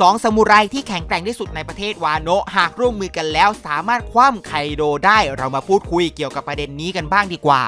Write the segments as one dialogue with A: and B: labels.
A: 2สมุไรที่แข็งแกร่งที่สุดในประเทศวาโนะหากร่วมมือกันแล้วสามารถคว่ำไคโดได้เรามาพูดคุยเกี่ยวกับประเด็นนี้กันบ้างดีกว่า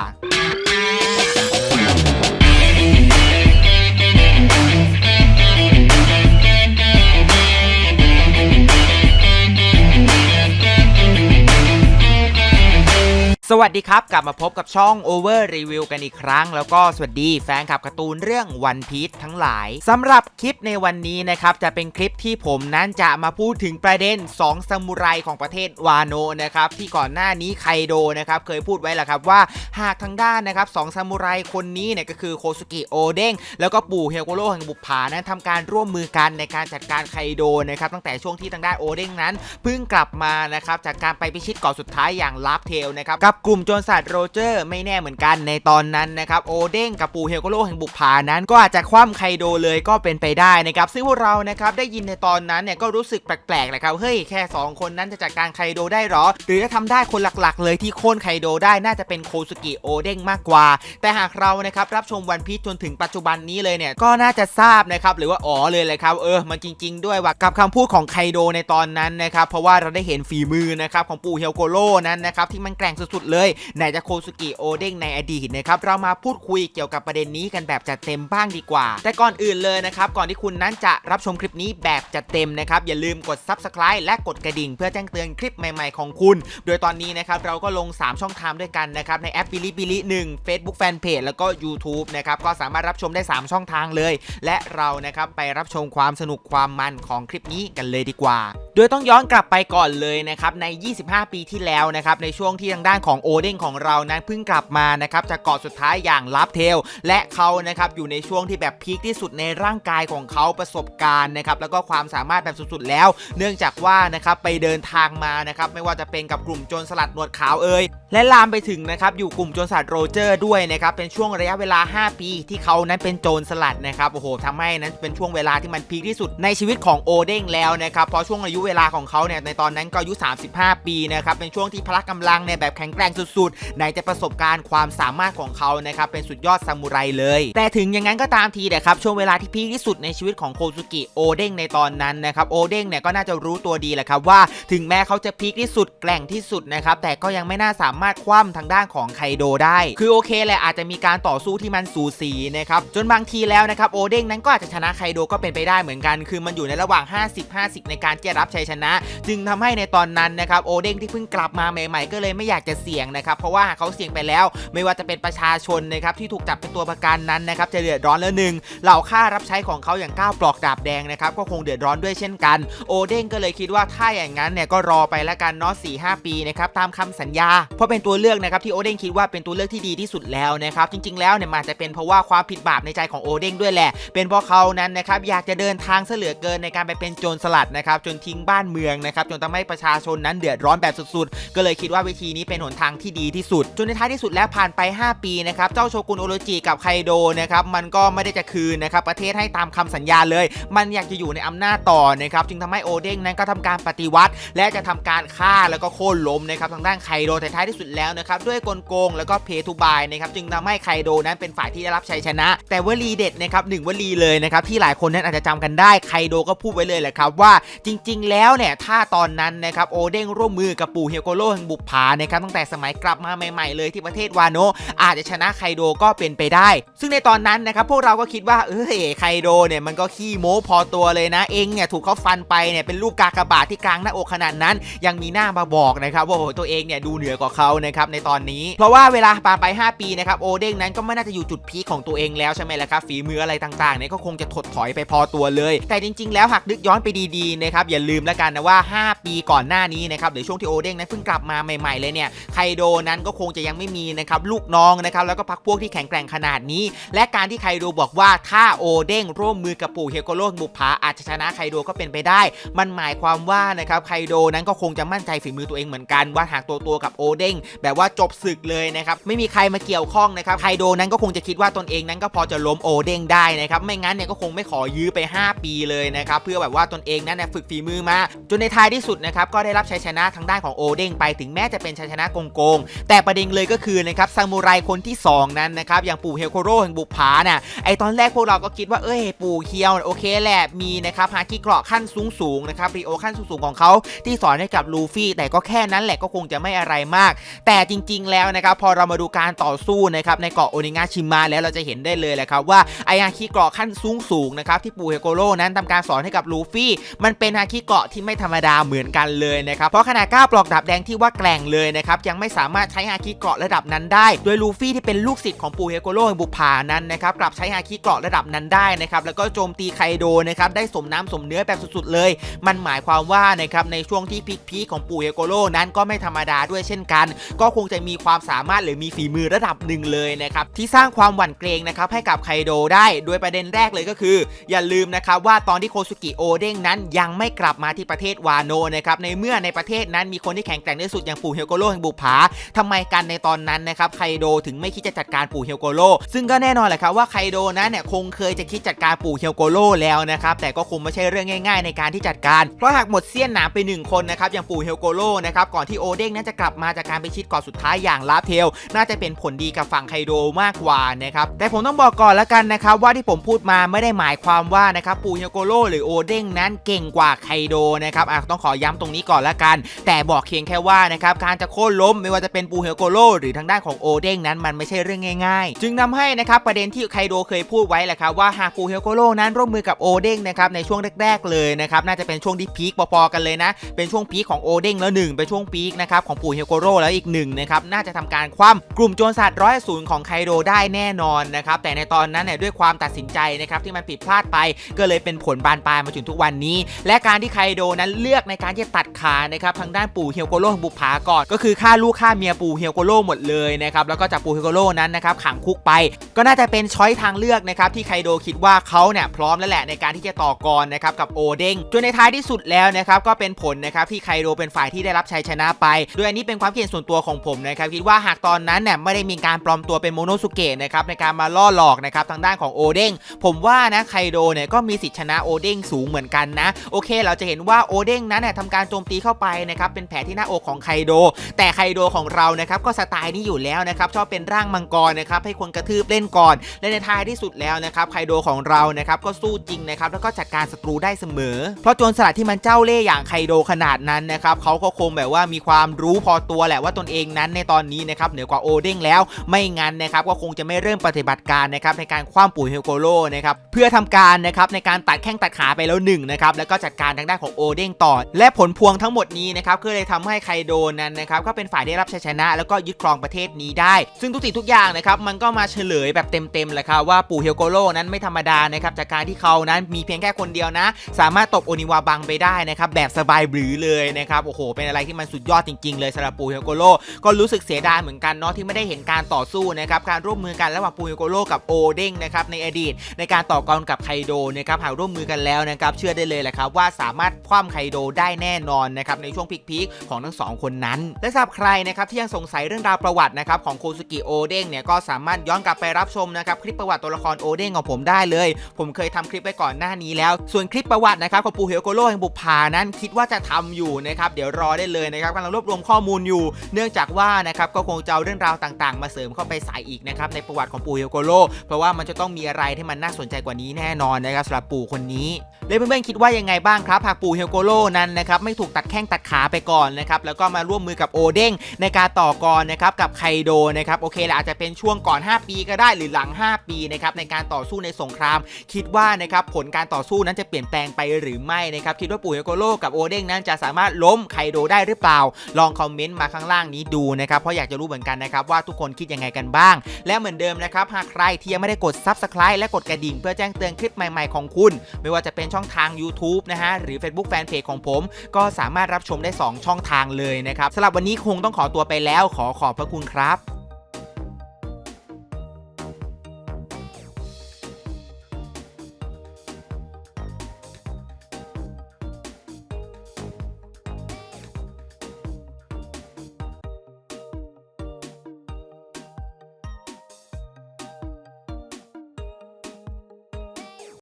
A: สวัสดีครับ กลับมาพบกับช่อง Over Review กันอีกครั้ง แล้วก็สวัสดีแฟนคลับการ์ตูนเรื่อง One Piece ทั้งหลายสำหรับคลิปในวันนี้นะครับ จะเป็นคลิปที่ผมนั้นจะมาพูดถึงประเด็น2สมุไรของประเทศวาโนนะครับที่ก่อนหน้านี้ไคโดนะครับเคยพูดไว้แหละครับว่าหากทางด้านนะครับสองซามูไรคนนี้เนี่ยก็คือโคสุกิโอเด้งแล้วก็ปู่เฮโกโร่แห่งบุปผานั้นทำการร่วมมือกันในการจัดการไคโดนะครับตั้งแต่ช่วงที่ทางด้านโอเด้งนั้นเพิ่งกลับมานะครับจากการไปพิชิตเกาะสุดท้ายอย่างลาฟเทลนะครับกับกลุ่มโจรสลัดโรเจอร์ไม่แน่เหมือนกันในตอนนั้นนะครับโอเด้งกับปู่เฮลโกโร่แห่งบุปผานั้น ก็อาจจะคว่ำไคโดเลยก็เป็นไปได้นะครับซึ่งพวกเรานะครับได้ยินในตอนนั้นเนี่ยก็รู้สึกแปลกๆแหละครับเฮ้ยแค่ 2 คนนั้นจะจัดการไคโดได้หรอ หรือจะทำได้คนหลักๆ เลยที่โค่นไคโดได้น่าจะเป็นโคสุกิโอเด้งมากกว่า แต่หากเรานะครับรับชมวันพีชจนถึงปัจจุบันนี้เลยเนี่ยก็น่าจะทราบนะครับหรือว่าอ๋อเลยเลยครับเออมันจริง ๆ ด้วยว่ากับคำพูดของไคโดในตอนนั้นนะครับเพราะว่าเราได้เห็นฝีมือนะครับของปู่เฮลโกโร่นั้นนะครับที่มันแกร่งสุดเลยไหนจะโคสุกิโอเด้งในอดีตนะครับเรามาพูดคุยเกี่ยวกับประเด็นนี้กันแบบจัดเต็มบ้างดีกว่า แต่ก่อนอื่นเลยนะครับก่อนที่คุณนั้นจะรับชมคลิปนี้แบบจัดเต็มนะครับอย่าลืมกด subscribe และกดกระดิ่ง เพื่อแจ้งเตือนคลิปใหม่ๆของคุณ โดยตอนนี้นะครับเราก็ลง 3 ช่องทางด้วยกันนะครับในแอปบิลิบิลิ1 Facebook Fanpage แล้วก็ YouTube นะครับก็สามารถรับชมได้ 3 ช่องทางเลย และเรานะครับไปรับชมความสนุกความมันของคลิปนี้กันเลยดีกว่า โดยต้องย้อนกลับไปก่อนเลยนะครับใน 25 ปีที่แล้วนะครับในช่วงที่ทางด้านของโอเด้งของเรานั้นเพิ่งกลับมานะครับจากเกาะสุดท้ายอย่างลับเทล และเขานะครับอยู่ในช่วงที่แบบพีคที่สุดในร่างกายของเขาประสบการณ์นะครับแล้วก็ความสามารถแบบสุดๆแล้ว เนื่องจากว่านะครับไปเดินทางมานะครับไม่ว่าจะเป็นกับกลุ่มโจรสลัดหนวดขาวเอ่ยและลามไปถึงนะครับอยู่กลุ่มโจรสลัดโรเจอร์ด้วยนะครับเป็นช่วงระยะเวลา 5 ปี ที่เขานั้นเป็นโจรสลัดนะครับโอ้โหทำให้นั้นเป็นช่วงเวลาที่มันพีคที่สุดในชีวิตของโอเด้งแล้วนะครับเพราะช่วงอายุเวลาของเขาเนี่ยในตอนนั้นก็อายุ 35 ปีนะครับเป็นช่วงที่พละกำลังในยแบบแข็งแกร่งสุดๆไหนจะประสบการณ์ความสามารถของเขานะครับเป็นสุดยอดซามูไรเลย แต่ถึงอย่างนั้นก็ตามทีนะครับช่วงเวลาที่พีคที่สุดในชีวิตของโคซุกิโอเด้งในตอนนั้นนะครับโอเด้งเนี่ยก็น่าจะรู้ตัวดีแหละครับว่าถึงแม้เขาจะพีคที่สุดแกร่งที่สุดนะครับแต่ก็ยังไม่น่าสามารถคว่ำทางด้านของไคโดได้ คือโอเคแหละอาจจะมีการต่อสู้ที่มันสูสีนะครับจนบางทีแล้วนะครับโอเด้งนั้นก็อาจจะชนะไคโดก็เป็นไปได้เหมือนกัน คือมันอยู่ในระหว่าง 50-50 ในการที่จะรับชัยชนะ จึงทำให้ในตอนนั้นนะครับโอเด้งที่เพิ่งกลับมาใหม่ ๆ ก็เลยไม่อยากจะเสี่ยงนะครับเพราะว่าเขาเสี่ยงไปแล้ว ไม่ว่าจะเป็นประชาชนนะครับที่ถูกจับเป็นตัวประกันนั้นนะครับจะเดือดร้อนแล้วหนึ่งเหล่าค่ารับใช้ของเขาอย่างก้าวปลอกดาบแดงนะครับก็คงเดือดร้อนด้วยเช่นกันโอเด้งก็เลยคิดว่าถ้าอย่างนั้นเนี่ยก็รอไปแล้วกันเนาะสี่ห้าปีนะครับตามคำสัญญา เพราะเป็นตัวเลือกนะครับที่โอเด้งคิดว่าเป็นตัวเลือกที่ดีที่สุดแล้วนะครับจริง ๆแล้วเนี่ยมาจะเป็นเพราะว่าความผิดบาปในใจของโอเด้งด้วยแหละ เป็นเพราะเขานั้นนะครับอยากจะเดินทางเสลือเกินในการไปเป็นโจรสลัดนะครับจนทิ้งบ้านเมืองนะครับจนทำให้ประชาชนนั้นเดือดร้อนแบบสุดๆ ก็เลยคิดว่าวิธีนี้เป็นหนทางที่ดีที่สุด จนในท้ายที่สุดแล้วผ่านไป 5 ปีนะครับเจ้าโชกุนโอโรจิกับไคโดนะครับมันก็ไม่ได้จะคืนนะครับประเทศให้ตามคำสัญญาเลย มันอยากจะอยู่ในอำนาจต่อนะครับจึงทำให้โอเด้งนั้นก็ทำการปฏิวัติ และจะทำการฆ่าแล้วก็โค่นล้มนะครับทางด้านไคโดแต่ท้ายที่สุดแล้วนะครับด้วยกลโกงแล้วก็เพทูบายนะครับจึงทำให้ไคโดนั้นเป็นฝ่ายที่ได้รับชัยชนะ แต่วลีเด็ดนะครับหนึ่งวลีเลยนะครับที่หลายคนนั้นอาจจะจำกันได้ไคโดก็พูดไว้เลยแหละครับว่าจริง ๆแล้วเนี่ยถ้าตอนนั้นนะครับโอเด้งร่วมมือกับปู่เฮโกโร่แห่งบุปผานะครับตั้งแต่สมัยกลับมาใหม่ๆเลยที่ประเทศวาโนอาจจะชนะไคโดก็เป็นไปได้ ซึ่งในตอนนั้นนะครับพวกเราก็คิดว่าเออไคโดเนี่ยมันก็ขี้โม้พอตัวเลยนะเองเนี่ยถูกเขาฟันไปเนี่ยเป็นรูปกากบาทที่กลางหน้าอกขนาดนั้น ยังมีหน้ามาบอกนะครับว่าโอ้ตัวเองเนี่ยดูเหนือกว่าเขานะครับในตอนนี้ เพราะว่าเวลาผ่านไป 5 ปีนะครับโอเด้งนั้นก็ไม่น่าจะอยู่จุดพีคของตัวเองแล้วใช่ไหมล่ะครับฝีมืออะไรต่างๆเนี่ยก็คงจะถดถอยไปพอตัวเลย แต่จริง ๆ แล้วหากนึกย้อนไปดีๆนะครับอย่าลืมืมแล้วกันนะว่า 5 ปีก่อนหน้านี้นะครับหรือช่วงที่โอเด้งนั้นเพิ่งกลับมาใหม่ๆเลยเนี่ยไคโดนั้นก็คงจะยังไม่มีนะครับลูกน้องนะครับแล้วก็พักพวกที่แข็งแกร่งขนาดนี้ และการที่ไคโดบอกว่าถ้าโอเด้งร่วมมือกับปู่เฮโกโร่บุปผาอาจจะชนะไคโดก็เป็นไปได้ มันหมายความว่านะครับไคโดนั้นก็คงจะมั่นใจฝีมือตัวเองเหมือนกันว่าหากตัวตัวกับโอเด้งแบบว่าจบศึกเลยนะครับไม่มีใครมาเกี่ยวข้องนะครับไคโดนั้นก็คงจะคิดว่าตนเองนั้นก็พอจะล้มโอเด้งได้นะครับไม่งั้นเนี่ยก็คงไม่ขอยื้อไป 5 ปีเลยนะครับเพื่อแบบว่าตนเองนั้นฝึกฝีมือมา จนในท้ายที่สุดนะครับก็ได้รับชัยชนะทางด้านของโอเด้งไปถึงแม้จะเป็นชัยชนะโกงๆแต่ประเด็นเลยก็คือนะครับซามูไรคนที่สองนั้นนะครับอย่างปู่เฮลโคโร่แห่งบุปผาน่ะไอตอนแรกพวกเราก็คิดว่าเอ้ยปู่เคียวโอเคแหละมีนะครับฮาคิเกราะขั้นสูงสูงๆนะครับรีโอขั้นสูงสูงๆของเขาที่สอนให้กับลูฟี่ แต่ก็แค่นั้นแหละก็คงจะไม่อะไรมาก แต่จริง ๆ แล้วนะครับพอเรามาดูการต่อสู้นะครับในเกาะโอนิงาชิมะแล้วเราจะเห็นได้เลยแหละครับว่าไอฮาคิเกราะขั้นสูงสูงๆนะครับที่ปูเฮโกโร่นั้นทำการสอนให้กับลูฟี่ มันเป็นฮาคิเกราะาะที่ไม่ธรรมดาเหมือนกันเลยนะครับ เพราะขนาดก้าวปลอกดาบแดงที่ว่าแกร่งเลยนะครับยังไม่สามารถใช้ฮาคิเกาะระดับนั้นได้ โดยลูฟี่ที่เป็นลูกศิษย์ของปู่เฮโกโร่แห่งบุปผานั้นนะครับกลับใช้ฮาคิเกาะระดับนั้นได้นะครับแล้วก็โจมตีไคโดนะครับได้สมน้ำสมเนื้อแบบสุดๆเลย มันหมายความว่านะครับในช่วงที่พีคๆของปู่เฮโกโร่นั้นก็ไม่ธรรมดาด้วยเช่นกัน ก็คงจะมีความสามารถหรือมีฝีมือระดับหนึ่งเลยนะครับที่สร้างความหวั่นเกรงนะครับให้กับไคโดได้โดยประเด็นแรกเลยก็คือ อย่าลืมนะครับว่าตอนที่โคสุกิโอเด้งนั้นยังไม่กลับมาที่ประเทศวาโนนะครับในเมื่อในประเทศนั้นมีคนที่แข็งแกร่งที่สุดอย่างปู่เฮลโกโร่แห่งบุปผาทำไมกันในตอนนั้นนะครับไคโดถึงไม่คิดจะจัดการปู่เฮลโกโร่ซึ่งก็แน่นอนแหละครับว่าไคโดนั้นเนี่ยคงเคยจะคิดจัดการปู่เฮลโกโร่แล้วนะครับแต่ก็คงไม่ใช่เรื่องง่าย ๆ ในการที่จัดการ เพราะหากหมดเสี้ยนหนามไปหนึ่งคนนะครับอย่างปู่เฮลโกโร่นะครับก่อนที่โอเด้งนั้นจะกลับมาจากการไปชิดเกาะสุดท้ายอย่างลาเทลน่าจะเป็นผลดีกับฝั่งไคโดมากกว่านะครับแต่ผมต้องบอกก่อนแล้วกันนะครับว่าที่ผมพูดมาไม่ได้หมายความว่านะครับปู่เฮลโกโร่หรือโอเด้งนั้นเก่งกว่าไคโดนะครับอะต้องขอย้ำตรงนี้ก่อนละกัน แต่บอกเพียงแค่ว่านะครับการจะโค่นล้มไม่ว่าจะเป็นปูเฮลโกโร่หรือทางด้านของโอเด้งนั้นมันไม่ใช่เรื่องง่ายๆ จึงนำให้นะครับประเด็นที่ไคโดเคยพูดไว้แหละครับว่าหากปูเฮลโกโร่นั้นร่วมมือกับโอเด้งนะครับในช่วงแรก ๆ เลยนะครับน่าจะเป็นช่วงที่พีคพอๆกันเลยนะเป็นช่วงพีคของโอเด้งแล้วหนึ่งเป็นช่วงพีคนะครับของปูเฮลโกโร่แล้วอีกหนึ่งนะครับน่าจะทำการคว่ำกลุ่มโจรสลัดร้อยศูนย์ของไคโดได้แน่นอนนะครับแต่ในตอนนั้นเนี่ยด้วยความตัดสินใจนะครับที่มันผิดพลาดไปก็เลยเป็นผลบานปลายมาถึงทุกวันนี้ และการที่ไคโดนั้นเลือกในการที่จะตัดขานะครับทางด้านปู่เฮียวโกโร่บุปผาก่อน ก็คือฆ่าลูกฆ่าเมียปู่เฮียวโกโร่หมดเลยนะครับแล้วก็จับปู่เฮียวโกโร่นั้นนะครับขังคุกไป ก็น่าจะเป็นช้อยทางเลือกนะครับที่ไคโดคิดว่าเขาเนี่ยพร้อมแล้วแหละในการที่จะต่อกรนะครับกับโอเด้งจนในท้ายที่สุดแล้วนะครับก็เป็นผลนะครับที่ไคโดเป็นฝ่ายที่ได้รับชัยชนะไปโดยอันนี้เป็นความคิดเห็นส่วนตัวของผมนะครับคิดว่าหากตอนนั้นเนี่ยไม่ได้มีการปลอมตัวเป็นโมโนสุเกะนะครับในการมาล่อหลอกนะครับทางด้านของโอเด้งผมว่านะไคโดเนี่ยก็มีสิทธิชนะโอเด้งสูงเหมือนกันนะโอเค เราจะเห็นว่าโอเด้งนั้นเนี่ยทำการโจมตีเข้าไปนะครับเป็นแผลที่หน้าอกของไคโด แต่ไคโดของเรานะครับก็สไตล์นี้อยู่แล้วนะครับชอบเป็นร่างมังกรนะครับให้คนกระทืบเล่นก่อน และในท้ายที่สุดแล้วนะครับไคโดของเรานะครับก็สู้จริงนะครับแล้วก็จัดการศัตรูได้เสมอ เพราะโจรสลัดที่มันเจ้าเล่ห์อย่างไคโดขนาดนั้นนะครับเขาก็คงแบบว่ามีความรู้พอตัวแหละว่าตนเองนั้นในตอนนี้นะครับเหนือกว่าโอเด้งแล้ว ไม่งั้นนะครับก็คงจะไม่เริ่มปฏิบัติการนะครับในการคว้าปุ๋ยเฮโกโลนะครับเพื่อทำการนะครับในการตัดแข้งตัดขาไปแล้วหนึ่งนะครับแล้วก็จัดการทางด้านของโอเด้งต่อ และผลพวงทั้งหมดนี้นะครับก็เลยทำให้ไคโดนั้นนะครับก็เป็นฝ่ายได้รับชัยชนะ แล้วก็ยึดครองประเทศนี้ได้ ซึ่งทุกสิ่งทุกอย่างนะครับมันก็มาเฉลยแบบเต็มๆเลยครับว่าปู่เฮลโกโลนั้นไม่ธรรมดานะครับจากการที่เขานั้นมีเพียงแค่คนเดียวนะ สามารถตบโอนิวาบังไปได้นะครับแบบสบายบรือเลยนะครับโอ้โห เป็นอะไรที่มันสุดยอดจริงๆ เลยสำหรับปู่เฮลโกโลก็รู้สึกเสียดายเหมือนกันเนาะที่ไม่ได้เห็นการต่อสู้นะครับการร่วมมือกันระหว่างปู่เฮลโกโลกับโอเด้งนะครับในอดีต ในการต่อกรกับไคโดนะครับหากร่วมมือกันแล้วนะครับเชื่อได้เลยแหละครับว่าสามารถคว่ำไคโดได้แน่นอนนะครับในช่วงพีคๆของทั้งสองคนนั้น และสำหรับใครนะครับที่ยังสงสัยเรื่องราวประวัตินะครับของโคซุกิโอเด้งเนี่ยก็สามารถย้อนกลับไปรับชมนะครับคลิปประวัติตัวละครโอเด้งของผมได้เลย ผมเคยทำคลิปไปก่อนหน้านี้แล้ว ส่วนคลิปประวัตินะครับของปูเฮลโกโร่แห่งบุปผานั้นคิดว่าจะทำอยู่นะครับเดี๋ยวรอได้เลยนะครับกำลังรวบรวมข้อมูลอยู่ เนื่องจากว่านะครับก็คงจะเอาเรื่องราวต่างๆ มาเสริมเข้าไปใส่อีกนะครับในประวัติของปูเฮลโกโร่เพราะว่ามันจะต้องมีอะไรที่มันน่าสนใจกว่านี้แน่นอนนะครับสำหรับปู่คนนี้เลยเพื่อนๆคิดว่ายังไงบ้างครับหากปู่เฮลโกโรนั้นนะครับไม่ถูกตัดแข้งตัดขาไปก่อนนะครับแล้วก็มาร่วมมือกับโอเด้งในการต่อกรนะครับกับไคโดนะครับโอเคแหละอาจจะเป็นช่วงก่อน 5 ปีก็ได้หรือหลัง 5 ปีนะครับในการต่อสู้ในสงคราม คิดว่านะครับผลการต่อสู้นั้นจะเปลี่ยนแปลงไปหรือไม่นะครับคิดว่าปู่เฮลโกโรกับโอเด้งนั้นจะสามารถล้มไคโดได้หรือเปล่า ลองคอมเมนต์มาข้างล่างนี้ดูนะครับเพราะอยากจะรู้เหมือนกันนะครับว่าทุกคนคิดยังไงกันบ้าง และเหมือนเดิมนะครับหากใครที่ยังไม่ได้กด Subscribe และกดกระดิ่ง เพื่อแจ้งเตือนคลิปใหม่ๆของคุณ ไม่ว่าจะเป็นช่องทาง YouTube นะฮะหรือ Facebook Fanpage ของผม ก็สามารถรับชมได้ 2 ช่องทางเลยนะครับสำหรับวันนี้คงต้องขอตัวไปแล้ว ขอขอบพระคุณครับ